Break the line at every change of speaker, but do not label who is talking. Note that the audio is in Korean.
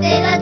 때가